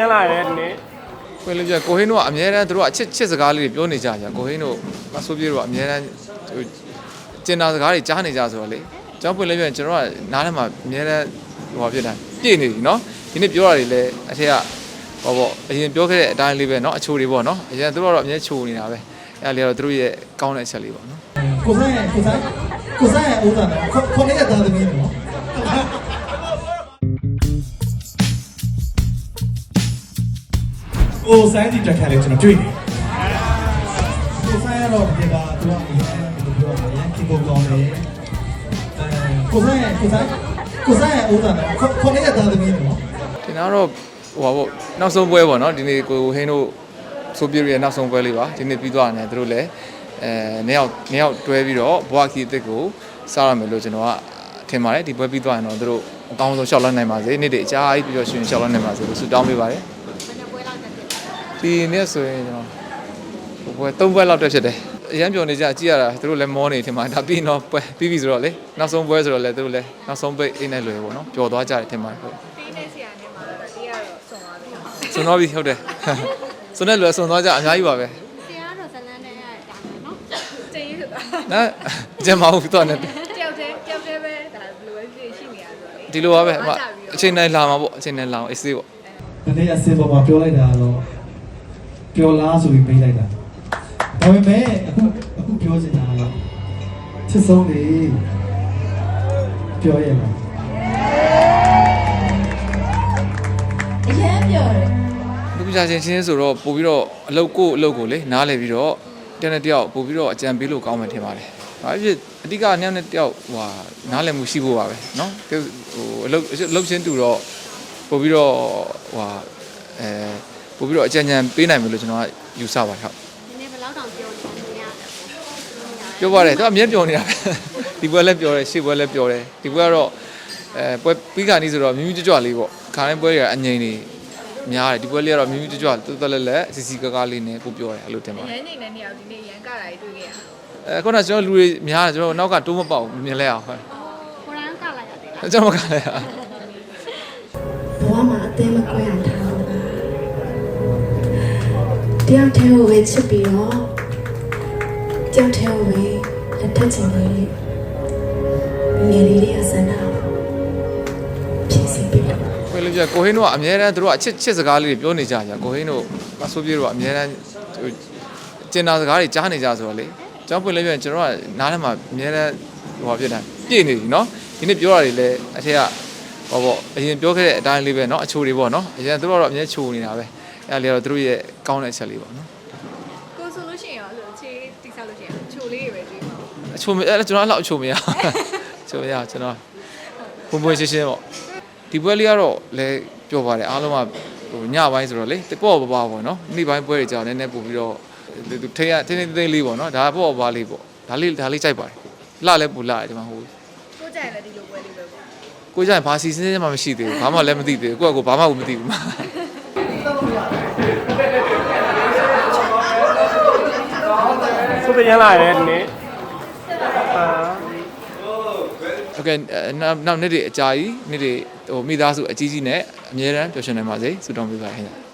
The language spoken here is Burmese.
ပြန်လာတယ်ဒီနေ့ခွင့်လို့ပြကိုဟင်းတို့ကအများတန်းတို့ကအချစ်ချစ်စကားလေးတွေပြောနေကြကြကိုဟင်းတို့မဆိုးပြေတို့ကအများတန်းဟိုကျင်နာစကားတွေကြားနေကြဆိုတော့လေကျောင်းပွင့်လေးပြန်ကျွန်တော်ကနားထဲမှာအများတန်းဟိုဘာဖြစ်တာပြည့်နေပြီနော်ဒီနေ့ပြောတာတွေလည်းအထက်ကဟောပေါ့အရင်ပြောခဲ့တဲ့အတိုင်းလေးပဲနော်အချိုတွေပေါ့နော်အရင်တို့ကတော့အများချိုနေတာပဲအဲ့ဒါလေးကတော့တို့ရဲ့ကောင်းတဲ့အချက်လေးပေါ့နော်ကိုဆိုင်ရဲ့ကိုဆိုင်ကိုဆိုင်ရဲ့ဥစ္စာနဲ့ခေါခေါင်းရတာသမီးနော် ကိုဆိုင်ဒီတက်ခါလေးကျွန်တော်တွေ့နေကိုဆိုင်ကတော့ဒီပါသူကအရင်ကပြောတာရန်ကိပေါ်ကောင်းတယ်အဲကိုဆိုင်ရဲ့ကိုဆိုင်ကိုဆိုင်ရဲ့ဥစ္စာနဲ့ခေါခေါင်းရတာသမီးနော်ဒီနောက်တော့ဟိုပါပေါ့နောက်ဆုံးပွဲပေါ့နော်ဒီနေ့ကိုဟင်းတို့ဆိုပြရဲ့နောက်ဆုံးပွဲလေးပါဒီနေ့ပြီးသွားတယ်တို့လည်းအဲနှစ်ယောက်နှစ်ယောက်တွဲပြီးတော့ဘွားခီအစ်စ်ကိုစားရမယ်လို့ကျွန်တော်ကထင်ပါတယ်ဒီပွဲပြီးသွားရင်တော့တို့အကောင်းဆုံးရှောက်လန်းနိုင်ပါစေနေ့တည်းအကြာကြီးပြီးတော့ရှင်ရှောက်လန်းနိုင်ပါစေလို့ဆုတောင်းပေးပါတယ် ဒီနေ့ဆိုရင်ကျွန်တော်ဟိုပွဲ၃ပွဲလောက်တက်ဖြစ်တယ်အရန်ပြောနေကြကြည့်ရတာတို့လည်းမောနေထင်ပါဒါပြီးရင်တော့ပွဲပြီးပြီဆိုတော့လေနောက်ဆုံးပွဲဆိုတော့လေတို့လည်းနောက်ဆုံးပိတ်အိတ်နဲ့လွယ်ပေါ့နော်ပျော်သွားကြတယ်ထင်ပါတယ်ဟုတ်တင်းတဲ့ဆရာနဲ့မှာတော့တရားတော့စုံသွားပြီ။စွန်သွားပြီဟုတ်တယ်စွန်တဲ့လူကစွန်သွားကြအများကြီးပါပဲဆရာကတော့ဇလန်းနဲ့ရတာနော်။ကျေးဇူးပါနော်အကျမဟုတ်တော့နဲ့။ကြောက်တယ်ကြောက်တယ်ပဲဒါဘယ်လိုပဲဖြစ်ရှိနေရဆိုတော့လေဒီလိုပါပဲအမအချိန်တိုင်းလာမှာပေါ့အချိန်တိုင်းလာအောင်အေးစေးပေါ့ဒီနေ့အစင်ပေါ်မှာပြောလိုက်တာတော့ ပြောလားဆိုပြီးပေးလိုက်တာဒါပေမဲ့အခုအခုပြောချင်တာကတော့ချစ်ဆုံးနေပြောရမှာ အရင်ပြောတယ် လူပြချင်းချင်းဆိုတော့ပို့ပြီးတော့အလုတ်ကိုအလုတ်ကိုလေနားလည်ပြီးတော့တယောက်နဲ့တယောက်ပို့ပြီးတော့အကြံပေးလို့ကောင်းမှထင်ပါတယ်။ဘာဖြစ်အဓိကညနဲ့တယောက်ဟိုဟာနားလည်မှုရှိဖို့ပါပဲเนาะဟိုအလုတ်အလုတ်ချင်းတူတော့ပို့ပြီးတော့ဟိုဟာအဲ ပို့ပြီးတော့အကြံဉာဏ်ပေးနိုင်မယ်လို့ကျွန်တော်ကယူဆပါတယ်ဟုတ်ဒီနေ့ဘယ်လောက်တောင်ပြောနေလဲရတယ်ပြောပါတယ်သူကအမြဲပြောနေတာပဲဒီပွဲလည်းပြောတယ်ရှေ့ပွဲလည်းပြောတယ်ဒီပွဲကတော့အဲပွဲပြီးခါနီးဆိုတော့မြူးမြူးကြွကြွလေးပေါ့ခါတိုင်းပွဲတွေကအငိမ့်နေများတယ်ဒီပွဲလေးကတော့မြူးမြူးကြွကြွတူတူလည်းလည်းစီစီကားကားလေးနဲ့ပို့ပြောတယ်အဲ့လိုတင်ပါ။ရန်နေနဲ့နေရာဒီနေ့ရန်ကတာကြီးတွေ့ခဲ့ရတာအဲခုနကကျွန်တော်လူတွေများတယ်ကျွန်တော်နောက်ကတိုးမပေါက်ဘူးမြင်လဲအောင်ဟုတ်။ကိုရန်ကလာရတယ်လားကျွန်တော်မကလည်းဘဝမှာအသေးမကွဲအောင်ထားလို့ပါ တယောက်တည်းကိုပဲချစ်ပြီးတော့တယောက်တည်းကိုပဲလက်ထပ်ချင်တယ်ငယ်လေးလေးအစမ်းတော့ဖြစ်စီပြီးတော့ခွေးလေးပြကိုဟင်းတို့ကအများတန်းတို့ကအချစ်ချစ်စကားလေးတွေပြောနေကြကြကိုဟင်းတို့မဆိုးပြေတို့ကအများတန်းဟိုကျင်နာစကားတွေကြားနေကြဆိုတော့လေကျောင်းပွင့်လေးပြန်ကျွန်တော်ကနားထဲမှာအများတန်းဟိုဘာဖြစ်တာပြည့်နေပြီနော်ဒီနေ့ပြောတာတွေလည်းအထက်ကဟောပေါ့အရင်ပြောခဲ့တဲ့အတိုင်းလေးပဲနော်အချိုတွေပေါ့နော်အရင်တို့ကတော့အများချိုနေတာပဲ အဲ့ဒါလေးကတော့တို့ရဲ့ကောင်းတဲ့အချက်လေးပေါ့နော်။ကိုဆိုလို့ရှိရင်ရောဆိုချေးတိဆောက်လို့ရှိရင်ချိုလေးတွေပဲတွေ့မှာအချိုမအဲ့ကျွန်တော်အဲ့လောက်အချိုမရအချိုမရကျွန်တော်ဘုံဘွင်ရှင်းရှင်းပေါ့ဒီပွဲလေးကတော့လည်းပြောပါတယ်အားလုံးကဟိုညပိုင်းဆိုတော့လေပေါ့ပေါ့ပါပေါ့နော်နေ့ပိုင်းပွဲတွေကြောင်နည်းနည်းပို့ပြီးတော့သူထိရထိနေသိလေးပေါ့နော်ဒါပေါ့ပါလေးပေါ့ဒါလေးဒါလေးကြိုက်ပါတယ်လှလည်းပူလှတယ်ဒီမှာဟို။ကိုကြိုင်လည်းဒီလိုပွဲလေးပဲပေါ့ကိုကြရင်ဘာစီစဉ်နေမှမရှိသေးဘူးဘာမှလည်းမသိသေးဘူးကိုကကိုဘာမှမသိဘူး ဆိုပြန်လာတယ်ဒီနေ့အာ โอเคနောက်နောက်နေ့တွေအကြာကြီးနေ့တွေဟိုမိသားစုအကြီးကြီးနဲ့အများတန်းပျော်ရွှင်နိုင်ပါစေဆုတောင်းပေးပါခင်ဗျာ